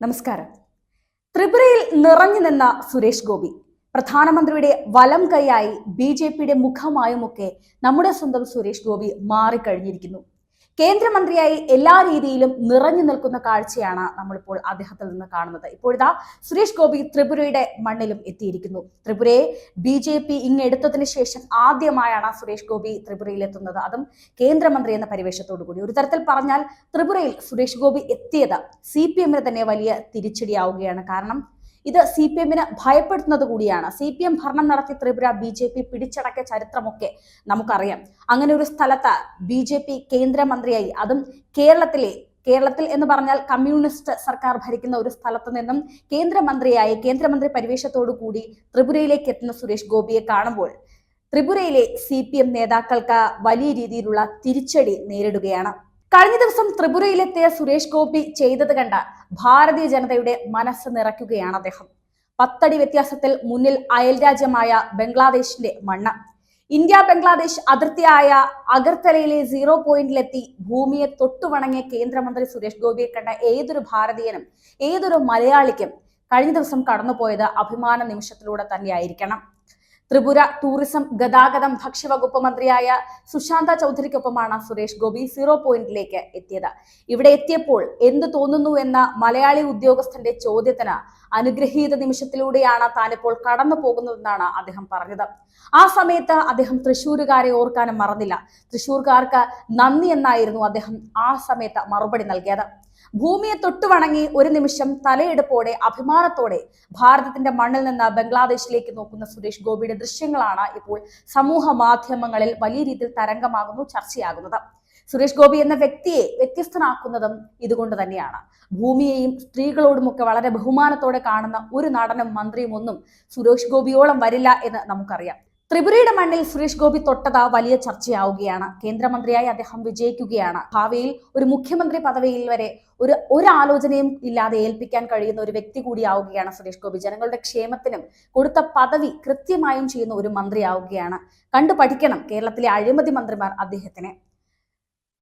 നമസ്കാരം. ത്രിപുരയിൽ നിറഞ്ഞു നിന്ന സുരേഷ് ഗോപി പ്രധാനമന്ത്രിയുടെ വലം കൈയായി ബി ജെ പിയുടെ മുഖമായുമൊക്കെ നമ്മുടെ സ്വന്തം സുരേഷ് ഗോപി മാറിക്കഴിഞ്ഞിരിക്കുന്നു. കേന്ദ്രമന്ത്രിയായി എല്ലാ രീതിയിലും നിറഞ്ഞു നിൽക്കുന്ന കാഴ്ചയാണ് നമ്മളിപ്പോൾ അദ്ദേഹത്തിൽ നിന്ന് കാണുന്നത്. ഇപ്പോഴിതാ സുരേഷ് ഗോപി ത്രിപുരയുടെ മണ്ണിലും എത്തിയിരിക്കുന്നു. ത്രിപുരയെ ബി ജെ പി ഇങ്ങെടുത്തതിന് ശേഷം ആദ്യമായാണ് സുരേഷ് ഗോപി ത്രിപുരയിൽ എത്തുന്നത്. അതും കേന്ദ്രമന്ത്രി എന്ന പരിവേഷത്തോടു കൂടി. ഒരു തരത്തിൽ പറഞ്ഞാൽ ത്രിപുരയിൽ സുരേഷ് ഗോപി എത്തിയത് സി പി എമ്മിന് തന്നെ വലിയ തിരിച്ചടിയാവുകയാണ്. കാരണം ഇത് സി പി എമ്മിന് ഭയപ്പെടുത്തുന്നത് കൂടിയാണ്. സി പി എം ഭരണം നടത്തി ത്രിപുര ബി ജെ പി പിടിച്ചടക്കിയ ചരിത്രമൊക്കെ നമുക്കറിയാം. അങ്ങനെ ഒരു സ്ഥലത്ത് ബി ജെ പി കേന്ദ്രമന്ത്രിയായി. അതും കേരളത്തിലെ കേരളത്തിൽ എന്ന് പറഞ്ഞാൽ കമ്മ്യൂണിസ്റ്റ് സർക്കാർ ഭരിക്കുന്ന ഒരു സ്ഥലത്തു നിന്നും കേന്ദ്രമന്ത്രിയായി കേന്ദ്രമന്ത്രി പരിവേഷത്തോടു കൂടി ത്രിപുരയിലേക്ക് എത്തുന്ന സുരേഷ് ഗോപിയെ കാണുമ്പോൾ ത്രിപുരയിലെ സി പി എം നേതാക്കൾക്ക് വലിയ രീതിയിലുള്ള തിരിച്ചടി നേരിടുകയാണ്. കഴിഞ്ഞ ദിവസം ത്രിപുരയിലെത്തിയ സുരേഷ് ഗോപി ചെയ്തത് കണ്ട ഭാരതീയ ജനതയുടെ മനസ്സ് നിറയ്ക്കുകയാണ് അദ്ദേഹം. പത്തടി വ്യത്യാസത്തിൽ മുന്നിൽ അയൽരാജ്യമായ ബംഗ്ലാദേശിന്റെ മണ്ണ്. ഇന്ത്യ ബംഗ്ലാദേശ് അതിർത്തിയായ അഗർത്തലയിലെ സീറോ പോയിന്റിലെത്തി ഭൂമിയെ തൊട്ടുവണങ്ങിയ കേന്ദ്രമന്ത്രി സുരേഷ് ഗോപിയെ കണ്ട ഏതൊരു ഭാരതീയനും ഏതൊരു മലയാളിക്കും കഴിഞ്ഞ ദിവസം കടന്നുപോയത് അഭിമാന നിമിഷത്തിലൂടെ തന്നെയായിരിക്കണം. ത്രിപുര ടൂറിസം ഗതാഗതം ഭക്ഷ്യവകുപ്പ് മന്ത്രിയായ സുശാന്ത ചൗധരിക്കൊപ്പമാണ് സുരേഷ് ഗോപി സീറോ പോയിന്റിലേക്ക് എത്തിയത്. ഇവിടെ എത്തിയപ്പോൾ എന്ത് തോന്നുന്നു എന്ന മലയാളി ഉദ്യോഗസ്ഥന്റെ ചോദ്യത്തിന് അനുഗ്രഹീത നിമിഷത്തിലൂടെയാണ് താനിപ്പോൾ കടന്നു പോകുന്നതെന്നാണ് അദ്ദേഹം പറഞ്ഞത്. ആ സമയത്ത് അദ്ദേഹം തൃശ്ശൂരുകാരെ ഓർക്കാനും മറന്നില്ല. തൃശ്ശൂർക്കാർക്ക് നന്ദി എന്നായിരുന്നു അദ്ദേഹം ആ സമയത്ത് മറുപടി നൽകിയത്. ഭൂമിയെ തൊട്ടു വണങ്ങി ഒരു നിമിഷം തലയെടുപ്പോടെ അഭിമാനത്തോടെ ഭാരതത്തിന്റെ മണ്ണിൽ നിന്ന് ബംഗ്ലാദേശിലേക്ക് നോക്കുന്ന സുരേഷ് ഗോപിയുടെ ദൃശ്യങ്ങളാണ് ഇപ്പോൾ സമൂഹ മാധ്യമങ്ങളിൽ വലിയ രീതിയിൽ തരംഗമാകുന്നു ചർച്ചയാകുന്നത്. സുരേഷ് ഗോപി എന്ന വ്യക്തിയെ വ്യത്യസ്തനാക്കുന്നതും ഇതുകൊണ്ട് തന്നെയാണ്. ഭൂമിയെയും സ്ത്രീകളോടുമൊക്കെ വളരെ ബഹുമാനത്തോടെ കാണുന്ന ഒരു നടനും മന്ത്രിയും ഒന്നും സുരേഷ് ഗോപിയോളം വരില്ല എന്ന് നമുക്കറിയാം. ത്രിപുരയുടെ മണ്ണിൽ സുരേഷ് ഗോപി തൊട്ടത വലിയ ചർച്ചയാവുകയാണ്. കേന്ദ്രമന്ത്രിയായി അദ്ദേഹം വിജയിക്കുകയാണ്. ഭാവിയിൽ ഒരു മുഖ്യമന്ത്രി പദവിയിൽ വരെ ഒരു ഒരു ആലോചനയും ഇല്ലാതെ ഏൽപ്പിക്കാൻ കഴിയുന്ന ഒരു വ്യക്തി കൂടിയാവുകയാണ് സുരേഷ് ഗോപി. ജനങ്ങളുടെ ക്ഷേമത്തിനും കൊടുത്ത പദവി കൃത്യമായും ചെയ്യുന്ന ഒരു മന്ത്രിയാവുകയാണ്. കണ്ടു പഠിക്കണം കേരളത്തിലെ അഴിമതി മന്ത്രിമാർ അദ്ദേഹത്തിനെ.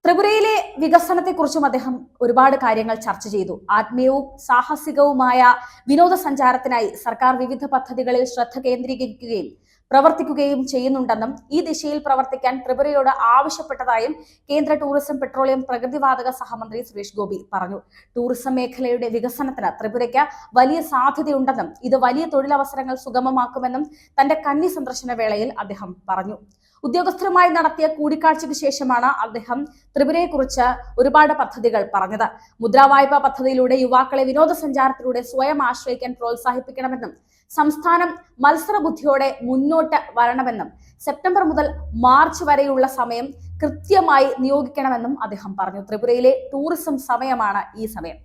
ത്രിപുരയിലെ വികസനത്തെക്കുറിച്ചും അദ്ദേഹം ഒരുപാട് കാര്യങ്ങൾ ചർച്ച ചെയ്തു. ആത്മീയവും സാഹസികവുമായ വിനോദസഞ്ചാരത്തിനായി സർക്കാർ വിവിധ പദ്ധതികളിൽ ശ്രദ്ധ കേന്ദ്രീകരിക്കുകയും പ്രവർത്തിക്കുകയും ചെയ്യുന്നുണ്ടെന്നും ഈ ദിശയിൽ പ്രവർത്തിക്കാൻ ത്രിപുരയോട് ആവശ്യപ്പെട്ടതായും കേന്ദ്ര ടൂറിസം പെട്രോളിയം പ്രകൃതിവാതക സഹമന്ത്രി സുരേഷ് ഗോപി പറഞ്ഞു. ടൂറിസം മേഖലയുടെ വികസനത്തിന് ത്രിപുരയ്ക്ക് വലിയ സാധ്യതയുണ്ടെന്നും ഇത് വലിയ തൊഴിലവസരങ്ങൾ സുഗമമാക്കുമെന്നും തന്റെ കന്നി സന്ദർശന വേളയിൽ അദ്ദേഹം പറഞ്ഞു. ഉദ്യോഗസ്ഥരുമായി നടത്തിയ കൂടിക്കാഴ്ചയ്ക്ക് ശേഷമാണ് അദ്ദേഹം ത്രിപുരയെക്കുറിച്ച് ഒരുപാട് പദ്ധതികൾ പറഞ്ഞത്. മുദ്രാ വായ്പാ പദ്ധതിയിലൂടെ യുവാക്കളെ വിനോദസഞ്ചാരത്തിലൂടെ സ്വയം ആശ്രയിക്കാൻ പ്രോത്സാഹിപ്പിക്കണമെന്നും സംസ്ഥാനം മത്സരബുദ്ധിയോടെ മുന്നോട്ട് വരണമെന്നും സെപ്റ്റംബർ മുതൽ മാർച്ച് വരെയുള്ള സമയം കൃത്യമായി നിയോഗിക്കണമെന്നും അദ്ദേഹം പറഞ്ഞു. ത്രിപുരയിലെ ടൂറിസം സമയമാണ് ഈ സമയം.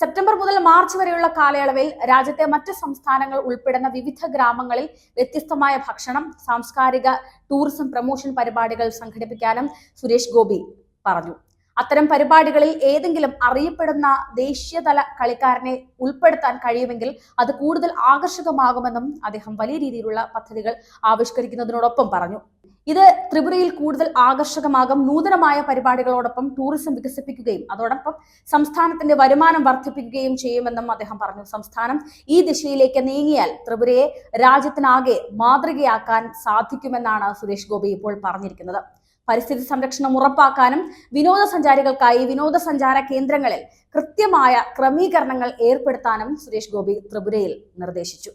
സെപ്റ്റംബർ മുതൽ മാർച്ച് വരെയുള്ള കാലയളവിൽ രാജ്യത്തെ മറ്റ് സംസ്ഥാനങ്ങൾ ഉൾപ്പെടുന്ന വിവിധ ഗ്രാമങ്ങളിൽ വ്യത്യസ്തമായ ഭക്ഷണം സാംസ്കാരിക ടൂറിസം പ്രമോഷൻ പരിപാടികൾ സംഘടിപ്പിക്കാനും സുരേഷ് ഗോപി പറഞ്ഞു. അത്തരം പരിപാടികളിൽ ഏതെങ്കിലും അറിയപ്പെടുന്ന ദേശീയതല കളിക്കാരനെ ഉൾപ്പെടുത്താൻ കഴിയുമെങ്കിൽ അത് കൂടുതൽ ആകർഷകമാകുമെന്നും അദ്ദേഹം വലിയ രീതിയിലുള്ള പദ്ധതികൾ ആവിഷ്കരിക്കുന്നതിനോടൊപ്പം പറഞ്ഞു. ഇത് ത്രിപുരയിൽ കൂടുതൽ ആകർഷകമാകും നൂതനമായ പരിപാടികളോടൊപ്പം ടൂറിസം വികസിപ്പിക്കുകയും അതോടൊപ്പം സംസ്ഥാനത്തിന്റെ വരുമാനം വർദ്ധിപ്പിക്കുകയും ചെയ്യുമെന്നും അദ്ദേഹം പറഞ്ഞു. സംസ്ഥാനം ഈ ദിശയിലേക്ക് നീങ്ങിയാൽ ത്രിപുരയെ രാജ്യത്തിനാകെ മാതൃകയാക്കാൻ സാധിക്കുമെന്നാണ് സുരേഷ് ഗോപി ഇപ്പോൾ പറഞ്ഞിരിക്കുന്നത്. പരിസ്ഥിതി സംരക്ഷണം ഉറപ്പാക്കാനും വിനോദസഞ്ചാരികൾക്കായി വിനോദസഞ്ചാര കേന്ദ്രങ്ങളിൽ കൃത്യമായ ക്രമീകരണങ്ങൾ ഏർപ്പെടുത്താനും സുരേഷ് ഗോപി ത്രിപുരയിൽ നിർദ്ദേശിച്ചു.